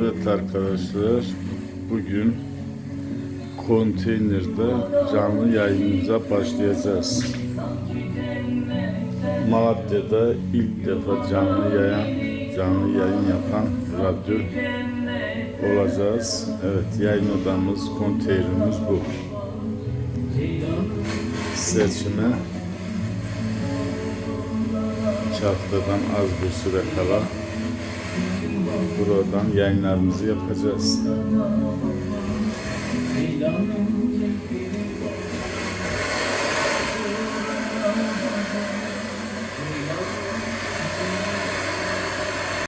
arkadaşlar. Bugün konteynerde canlı yayınımıza başlayacağız. Malatya'da ilk defa canlı yayın canlı yayın yapan radyo olacağız. Evet yayın odamız, konteynerimiz bu. Seçime haftadan az bir süre kala buradan yayınlarımızı yapacağız.